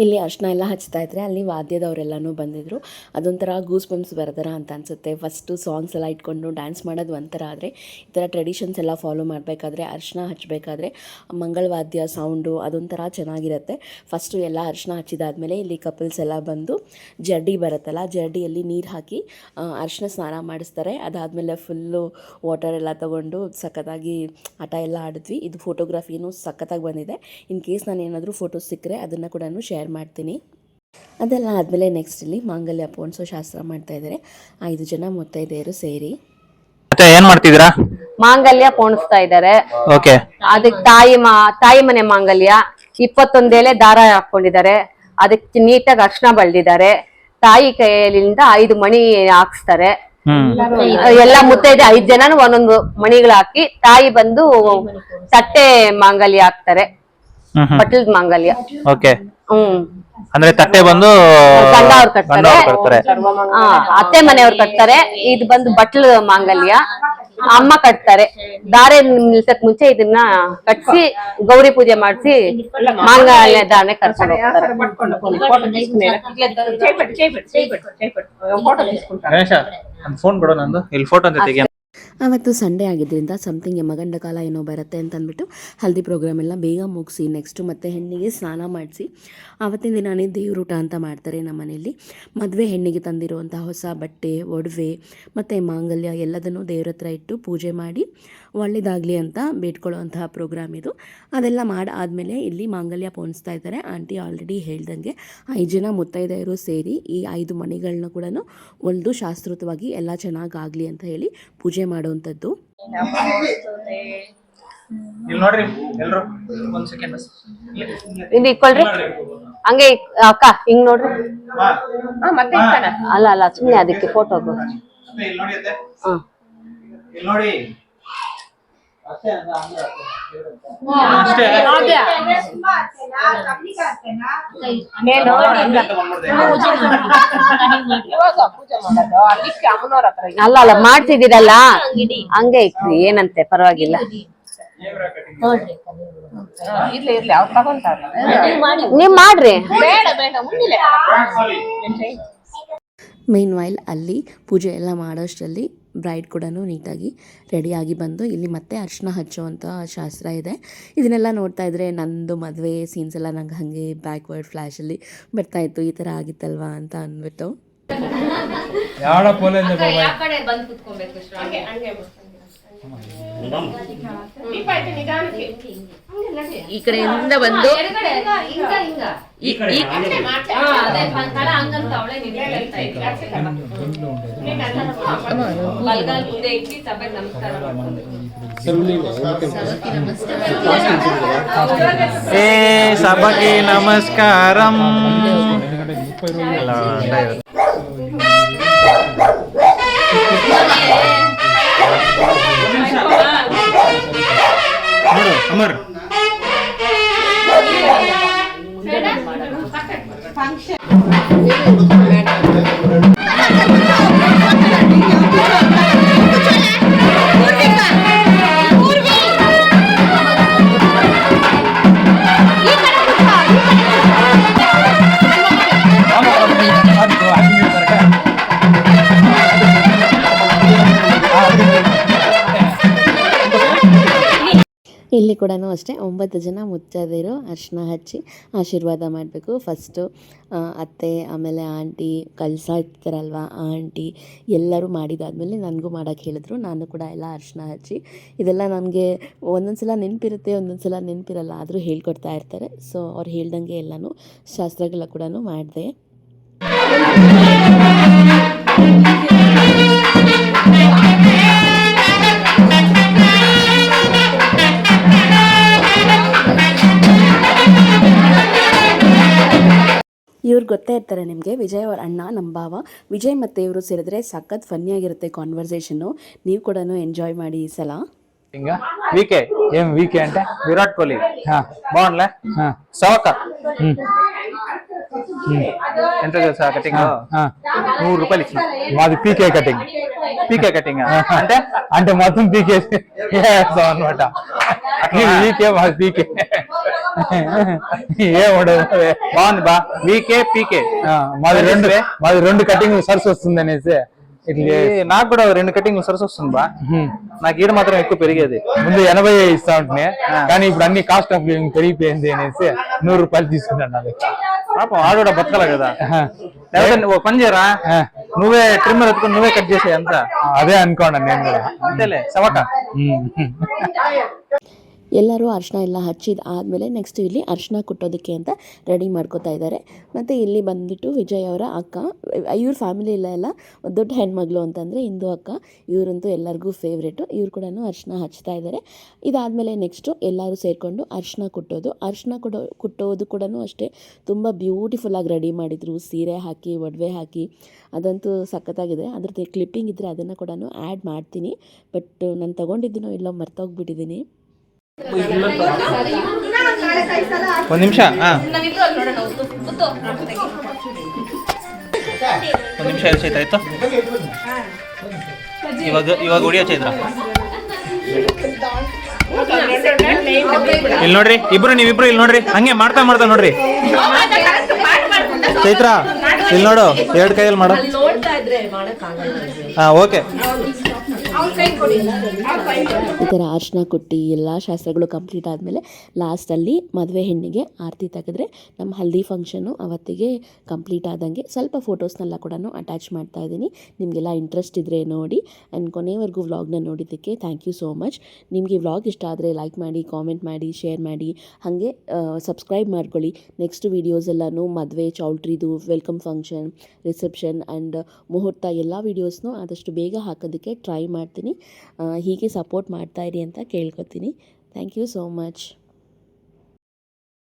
ಇಲ್ಲಿ ಅರ್ಶಿನ ಎಲ್ಲ ಹಚ್ತಾ ಇದ್ರೆ ಅಲ್ಲಿ ವಾದ್ಯದವರೆಲ್ಲನೂ ಬಂದಿದ್ರು. ಅದೊಂಥರ ಗೂಸ್ ಬಂಪ್ಸ್ ಬರೋದರ ಅಂತ ಅನಿಸುತ್ತೆ. ಫಸ್ಟು ಸಾಂಗ್ಸ್ ಎಲ್ಲ ಇಟ್ಕೊಂಡು ಡ್ಯಾನ್ಸ್ ಮಾಡೋದು ಒಂಥರ ಆದರೆ, ಈ ಥರ ಟ್ರೆಡಿಷನ್ಸ್ ಎಲ್ಲ ಫಾಲೋ ಮಾಡಬೇಕಾದ್ರೆ, ಅರ್ಶಿನ ಹಚ್ಚಬೇಕಾದ್ರೆ ಮಂಗಳವಾದ್ಯ ಸೌಂಡು ಅದೊಂಥರ ಚೆನ್ನಾಗಿರುತ್ತೆ. ಫಸ್ಟು ಎಲ್ಲ ಅರ್ಶಿನ ಹಚ್ಚಿದಾದ್ಮೇಲೆ ಇಲ್ಲಿ ಕಪಲ್ಸ್ ಎಲ್ಲ ಬಂದು ಜರ್ಡಿ ಬರುತ್ತಲ್ಲ ಜರ್ಡಿಯಲ್ಲಿ ನೀರು ಹಾಕಿ ಅರ್ಶಿನ ಸ್ನಾನ ಮಾಡಿಸ್ತಾರೆ. ಅದಾದಮೇಲೆ ಫುಲ್ಲು ವಾಟರ್ ಎಲ್ಲ ತೊಗೊಂಡು ಸಖತ್ತಾಗಿ ಆಟ ಎಲ್ಲ ಆಡಿದ್ವಿ. ಇದು ಫೋಟೋಗ್ರಫಿನೂ ಸಖತ್ತಾಗಿ ಬಂದಿದೆ. ಇನ್ ಕೇಸ್ ನಾನು ಏನಾದರೂ ಫೋಟೋಸ್ ಸಿಕ್ಕರೆ ಅದನ್ನು ಕೂಡ ಶೇರ್ ಮಾಡ್ತೀನಿ. ಅದೆಲ್ಲ ಆದಮೇಲೆ ನೆಕ್ಸ್ಟ್ ಇಲ್ಲಿ ಮಾಂಗಲ್ಯ ಪೋಣಿಸೋ ಶಾಸ್ತ್ರ ಮಾಡ್ತಾ ಇದ್ದಾರೆ ಐದು ಜನ ಮುತ್ತೈದೆಯರು ಸೇರಿ. ಮತ್ತೆ ಏನ್ ಮಾಡ್ತಿದ್ದೀರಾ? ಮಾಂಗಲ್ಯ ಪೋಣಿಸ್ತಾ ಇದ್ದಾರೆ ಓಕೆ. ಅದಕ್ಕೆ ತಾಯಿ ಮಾ ತಾಯಿ ಮನೆ ಮಾಂಗಲ್ಯ. ಇಪ್ಪತ್ತೊಂದೇಲೆ ದಾರ ಹಾಕೊಂಡಿದ್ದಾರೆ ಅದಕ್ಕೆ ನೀಟಾಗಿ ಅರ್ಶನ ಬಳ್ದಿದ್ದಾರೆ. ತಾಯಿ ಕೈಯಲ್ಲಿಂದ ಐದು ಮಣಿ ಹಾಕ್ಸ್ತಾರೆ. ಎಲ್ಲ ಮುತ್ತೈದೆ ಐದ್ ಜನನು ಒಂದೊಂದು ಮಣಿಗಳು ಹಾಕಿ ತಾಯಿ ಬಂದು ತಟ್ಟೆ ಮಾಂಗಲ್ಯ ಹಾಕ್ತಾರೆ. ಬಟ್ಲದ್ ಮಾಂಗಲ್ಯ ಓಕೆ ಹ್ಮ್ ಅಂದ್ರೆ ತಟ್ಟೆ ಬಂದು ಗಂಡ ಅವ್ರು ಕಟ್ತಾರೆ ಆ, ಅತ್ತೆ ಮನೆಯವ್ರು ಕಟ್ತಾರೆ ಇದು ಬಂದು ಬಟ್ಲ್ ಮಾಂಗಲ್ಯ ಅಮ್ಮ ಕಟ್ತಾರೆ ದಾರೆ ನಿಲ್ಸಕ್ ಮುಂಚೆ ಇದನ್ನ ಕಟ್ಸಿ ಗೌರಿ ಪೂಜೆ ಮಾಡಿಸಿ ಮಾಂಗಲ್ಯ ದಾನೆ ಕರ್ಕೊಂಡು ಹೋಗ್ತಾರೆ ಗಣೇಶ ಫೋನ್ ಕೊಡು ನಂದು ಇಲ್ಲಿ ಫೋಟೋ ಅಂತ ತೆಗಿಯ ಆವತ್ತು ಸಂಡೇ ಆಗಿದ್ದರಿಂದ ಸಮಥಿಂಗ್ ಯಮಗಂಡ ಕಾಲ ಏನೋ ಬರುತ್ತೆ ಅಂತ ಅಂದ್ಬಿಟ್ಟು ಹಲ್ದಿ ಪ್ರೋಗ್ರಾಮ್ ಎಲ್ಲ ಬೇಗ ಮುಗಿಸಿ ನೆಕ್ಸ್ಟು ಮತ್ತು ಹೆಣ್ಣಿಗೆ ಸ್ನಾನ ಮಾಡಿಸಿ. ಆವತ್ತಿನ ದಿನಾನೇ ದೇವ್ರೂಟ ಅಂತ ಮಾಡ್ತಾರೆ ನಮ್ಮ ಮನೆಯಲ್ಲಿ ಮದುವೆ ಹೆಣ್ಣಿಗೆ ತಂದಿರುವಂಥ ಹೊಸ ಬಟ್ಟೆ, ಒಡವೆ ಮತ್ತು ಮಾಂಗಲ್ಯ ಎಲ್ಲದನ್ನು ದೇವ್ರ ಹತ್ರ ಇಟ್ಟು ಪೂಜೆ ಮಾಡಿ. ಒಳ್ಳೇದಾಗಲಿ ಅಂತ ಬೇಡ್ಕೊಳ್ಳುವಂತಹ ಪ್ರೋಗ್ರಾಮ್ ಇದು. ಅದೆಲ್ಲ ಮಾಡಾದಮೇಲೆ ಇಲ್ಲಿ ಮಾಂಗಲ್ಯ ಪೋಣಿಸ್ತಾ ಇದ್ದಾರೆ. ಆಂಟಿ ಆಲ್ರೆಡಿ ಹೇಳ್ದಂಗೆ ಐದು ಜನ ಮುತ್ತೈದೆಯರು ಸೇರಿ ಈ ಐದು ಮಣಿಗಳನ್ನ ಕೂಡ ಒಂದು ಶಾಸ್ತ್ರೋತವಾಗಿ ಎಲ್ಲ ಚೆನ್ನಾಗಾಗಲಿ ಅಂತ ಹೇಳಿ ಪೂಜೆ ಮಾಡುವಂಥದ್ದು. ಇಲ್ಲಿ ನೋಡ್ರಿ ಎಲ್ರು ಒಂದ್ ಸೆಕೆಂಡ್ ಇದು ಇಕ್ಕೊಳ್ರಿ. ಹಂಗೆ ಅಕ್ಕ ಹಿಂಗ್ ನೋಡ್ರಿ. ಅಲ್ಲ ಅಲ್ಲ ಸುಮ್ನೆ ಅದಕ್ಕೆ ಫೋಟೋ ಇಲ್ಲಿ ನೋಡಿ. ಅಲ್ಲ ಅಲ್ಲ ಮಾಡ್ತಿದ್ದೀರಲ್ಲ? ಹಂಗೆ ಇಕ್ರಿ ಏನಂತೆ? ಪರವಾಗಿಲ್ಲ. ನೀವ್ ಮಾಡ್ರಿ. ಮೇನ್ ವೈಲ್ ಅಲ್ಲಿ ಪೂಜೆ ಎಲ್ಲ ಮಾಡೋಷ್ಟರಲ್ಲಿ ಬ್ರೈಡ್ ಕೂಡ ನೀಟಾಗಿ ರೆಡಿಯಾಗಿ ಬಂದು ಇಲ್ಲಿ ಮತ್ತೆ ಅರ್ಶಿನ ಹಚ್ಚುವಂಥ ಶಾಸ್ತ್ರ ಇದೆ. ಇದನ್ನೆಲ್ಲ ನೋಡ್ತಾ ಇದ್ದರೆ ನಂದು ಮದುವೆ ಸೀನ್ಸ್ ಎಲ್ಲ ನಂಗೆ ಹಾಗೆ ಬ್ಯಾಕ್ವರ್ಡ್ ಫ್ಲ್ಯಾಶಲ್ಲಿ ಬರ್ತಾಯಿತ್ತು ಈ ಥರ ಆಗಿತ್ತಲ್ವಾ ಅಂತ ಅಂದ್ಬಿಟ್ಟು ಯಾವಡ ಪೋಲೆ ಬಂದು ಕುತ್ಕೊಬೇಕು ಈ ಕಡೆಯಿಂದ ಬಂದು ಈ ಕಡೆ ಬಲ್ಗಾಲ್ ಮುಂದೆ ಇಟ್ಟು ಸಭೆಗೆ ನಮಸ್ಕಾರ ಮಾಡ್ಕೊಂಡು ಏ ಸಭಗೆ ನಮಸ್ಕಾರಂ ಅಲ್ಲ, ಅಡ್ಡ ಇರುತ್ತೆ. ನೋಡು ಅಮರ್ ಇಲ್ಲಿ ಕೂಡ ಅಷ್ಟೇ. ಒಂಬತ್ತು ಜನ ಮುಚ್ಚದಿರು ಅರ್ಶಿನ ಹಚ್ಚಿ ಆಶೀರ್ವಾದ ಮಾಡಬೇಕು. ಫಸ್ಟು ಅತ್ತೆ, ಆಮೇಲೆ ಆಂಟಿ ಕಳ್ಸ ಇರ್ತಾರಲ್ವ ಆಂಟಿ, ಎಲ್ಲರೂ ಮಾಡಿದಾದಮೇಲೆ ನನಗೂ ಮಾಡೋಕ್ಕೆ ಹೇಳಿದ್ರು. ನಾನು ಕೂಡ ಎಲ್ಲ ಅರ್ಶಿನ ಹಚ್ಚಿ. ಇದೆಲ್ಲ ನನಗೆ ಒಂದೊಂದು ಸಲ ನೆನಪಿರುತ್ತೆ ಒಂದೊಂದು ಸಲ ನೆನಪಿರಲ್ಲ. ಆದರೂ ಹೇಳ್ಕೊಡ್ತಾ ಇರ್ತಾರೆ. ಸೊ ಅವ್ರು ಹೇಳ್ದಂಗೆ ಎಲ್ಲನೂ ಶಾಸ್ತ್ರಗಳ ಕೂಡ ಮಾಡಿದೆ. ಇವ್ರು ಗೊತ್ತೇ ಇರ್ತಾರೆ ನಿಮಗೆ ವಿಜಯ್ ಅವ್ರ ಅಣ್ಣ ನಮ್ಮ ಭಾವ ವಿಜಯ್ ಮತ್ತು ಇವರು ಸೇರಿದ್ರೆ ಸಖತ್ ಫನ್ನಿಯಾಗಿರುತ್ತೆ ಕಾನ್ವರ್ಸೇಷನ್ನು ನೀವು ಕೂಡ ಎಂಜಾಯ್ ಮಾಡಿ ಈ ಸಲ ಹಿಂಗ ವಿಕೆ ఏం వీకే అంటే ವಿರಾಟ್ ಕೊಹ್ಲಿ ఆ, బాగుండ్లే ఆ, సవక ఉమ్, ఎంత తెలుసా కటింగ్ ఆ. నూరు రూపాయలు ఇచ్చిన మాది పీకే కటింగ్ పీకే కటింగ్ అంటే అంటే మొత్తం పీకేసి అనమాట వీకే మాది పీకే ఏ వాడు బాగుంది బా. వీకే పీకే మాది రెండు మాది రెండు కటింగ్ సర్స్ వస్తుంది అనేసి నాకు కూడా రెండు కటింగ్ సరస్ వస్తుంది బా. హ్మ్. నాకు ఈడ మాత్రం ఎక్కువ పెరిగేది. ముందు ఎనభై ఇస్తా ఉంటున్నాయి. కానీ ఇప్పుడు అన్ని కాస్ట్ ఆఫ్ లివింగ్ పెరిగిపోయింది అనేసి నూరు రూపాయలు తీసుకుంటాను అది పాపం ఆడు కూడా బతకాలి కదా. లేకపోతే పని చేయరా? నువ్వే ట్రిమ్మర్ ఎత్తుకొని నువ్వే కట్ చేసే అంత. అదే అనుకోండి నేను కూడా. అంతేలే సవక హ్మ్. *laughs* *laughs* ಎಲ್ಲರೂ ಅರ್ಶಿನ ಎಲ್ಲ ಹಚ್ಚಿದ ಆದಮೇಲೆ ನೆಕ್ಸ್ಟ್ ಇಲ್ಲಿ ಅರ್ಶಿನ ಕುಟ್ಟೋದಕ್ಕೆ ಅಂತ ರೆಡಿ ಮಾಡ್ಕೋತಾ ಇದ್ದಾರೆ ಮತ್ತು ಇಲ್ಲಿ ಬಂದುಬಿಟ್ಟು ವಿಜಯ್ ಅವರ ಅಕ್ಕ, ಇವ್ರ ಫ್ಯಾಮಿಲಿ ಎಲ್ಲ ಎಲ್ಲ ದೊಡ್ಡ ಹೆಣ್ಮಗಳು ಅಂತಂದರೆ ಇಂದು ಅಕ್ಕ, ಇವರಂತೂ ಎಲ್ಲರಿಗೂ ಫೇವ್ರೇಟು ಇವ್ರು ಕೂಡ ಅರ್ಶಿನ ಹಚ್ತಾ ಇದ್ದಾರೆ ಇದಾದಮೇಲೆ ನೆಕ್ಸ್ಟು ಎಲ್ಲರೂ ಸೇರಿಕೊಂಡು ಅರಿಶಿನ ಕುಟ್ಟೋದು. ಅರ್ಶಿನ ಕೊಡೋ, ಕುಟ್ಟೋದು ಕೂಡ ಅಷ್ಟೇ, ತುಂಬ ಬ್ಯೂಟಿಫುಲ್ಲಾಗಿ ರೆಡಿ ಮಾಡಿದರು. ಸೀರೆ ಹಾಕಿ, ಒಡವೆ ಹಾಕಿ, ಅದಂತೂ ಸಖತ್ತಾಗಿದೆ. ಅದ್ರದ್ದು ಕ್ಲಿಪ್ಪಿಂಗ್ ಇದ್ದರೆ ಅದನ್ನು ಕೂಡ ಆ್ಯಡ್ ಮಾಡ್ತೀನಿ. ಬಟ್ ನಾನು ತೊಗೊಂಡಿದ್ದೀನೋ ಇಲ್ಲೋ ಮರ್ತೋಗ್ಬಿಟ್ಟಿದ್ದೀನಿ. ಒಂದ್ ನಿಮಿಷ ಹಾ. ಒಂದ್ ನಿಮಿಷ ಎಲ್ಲಿ ಚೈತ್ರ ಆಯ್ತು? ಇವಾಗ ಇವಾಗ ಹೊಡಿಯೋ ಚೈತ್ರ. ಇಲ್ಲಿ ನೋಡ್ರಿ ಇಬ್ರು ನೀವಿಬ್ರು ಇಲ್ಲಿ ನೋಡ್ರಿ. ಹಂಗೆ ಮಾಡ್ತಾ ಮಾಡ್ತಾ ನೋಡ್ರಿ. ಚೈತ್ರ ಇಲ್ಲಿ ನೋಡು ಎರಡು ಕೈಯಲ್ಲಿ ಮಾಡು. ಹಾ ಓಕೆ. ಈ ಥರ ಅರ್ಶನ ಕೊಟ್ಟು, ಎಲ್ಲ ಶಾಸ್ತ್ರಗಳು ಕಂಪ್ಲೀಟ್ ಆದಮೇಲೆ ಲಾಸ್ಟಲ್ಲಿ ಮದುವೆ ಹೆಣ್ಣಿಗೆ ಆರತಿ ತೆಗೆದ್ರೆ ನಮ್ಮ ಹಲ್ದಿ ಫಂಕ್ಷನ್ನು ಅವತ್ತಿಗೆ ಕಂಪ್ಲೀಟ್ ಆದಂಗೆ ಸ್ವಲ್ಪ ಫೋಟೋಸ್ನೆಲ್ಲ ಕೂಡ ಅಟ್ಯಾಚ್ ಮಾಡ್ತಾ ಇದ್ದೀನಿ. ನಿಮಗೆಲ್ಲ ಇಂಟ್ರೆಸ್ಟ್ ಇದ್ದರೆ ನೋಡಿ ಆ್ಯಂಡ್ ಕೊನೆವರೆಗೂ ವ್ಲಾಗ್ನ ನೋಡಿದ್ದಕ್ಕೆ ಥ್ಯಾಂಕ್ ಯು ಸೋ ಮಚ್ ನಿಮಗೆ ವ್ಲಾಗ್ ಇಷ್ಟ ಆದರೆ ಲೈಕ್ ಮಾಡಿ ಕಾಮೆಂಟ್ ಮಾಡಿ ಶೇರ್ ಮಾಡಿ, ಹಾಗೆ ಸಬ್ಸ್ಕ್ರೈಬ್ ಮಾಡ್ಕೊಳ್ಳಿ. ನೆಕ್ಸ್ಟ್ ವೀಡಿಯೋಸ್ ಎಲ್ಲನೂ ಮದುವೆ, ಚೌಲ್ಟ್ರಿದು ವೆಲ್ಕಮ್ ಫಂಕ್ಷನ್ ರಿಸೆಪ್ಷನ್ ಆ್ಯಂಡ್ ಮುಹೂರ್ತ ಎಲ್ಲ ವೀಡಿಯೋಸ್ನೂ ಆದಷ್ಟು ಬೇಗ ಹಾಕೋದಕ್ಕೆ ಟ್ರೈ ಮಾಡ್ತೀನಿ ಹೀಗೆ ಸಪೋರ್ಟ್ ಮಾಡ್ತಾಯಿರಿ ಅಂತ ಕೇಳ್ಕೊತೀನಿ. Thank you so much